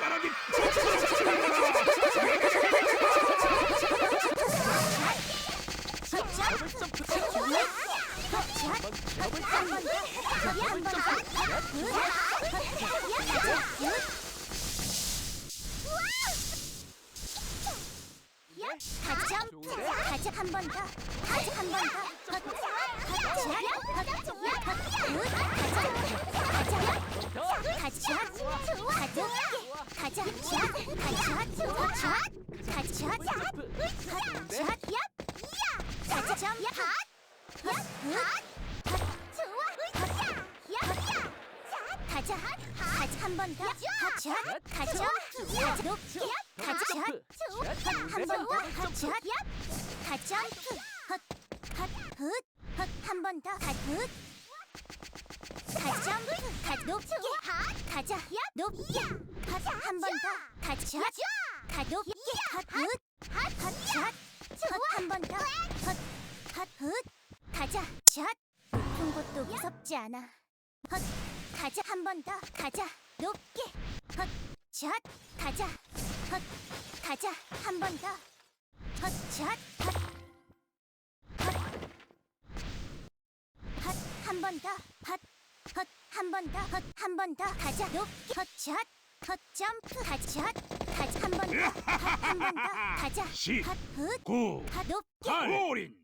손가락이 가자 한번 더. 가자 한번 더. 가자. 가자. 가자. 가자. 가자. 가자. 가자. 가자. 가자. 점. 야. 야. 가자. 가자 한 번 더. 가자. 가자. 가자. 높게. 가자. 한번 더. 가자. 가자. 헛. 헛. 헛. 헛. 한 번 더. 가. 헛. 가자. 가. 높게. 가자. 높게. 가자. 한 번 더. 가자. 가. 높게. 헛. 헛. 헛. 헛. 한번 더. 헛. 가자. 샷. 높은 것도 무섭지 않아. 헛. 가자 한 번 더. 가자. 높게. 헛. 샷. 가자. 헛. 가자 한 번 더. 헛. 샷. 헛. 헛. 헛. 한번 더. 헛. 헛. 한 번 더. 헛. 한 번 더. 가자. 높게. 헛. 샷. 헛. 점프. 가자. 샷. 가자 한번 더. 헛. 한번 더. 가자. 시. 헛. 헛. 구 헛. 높게. 팔 올인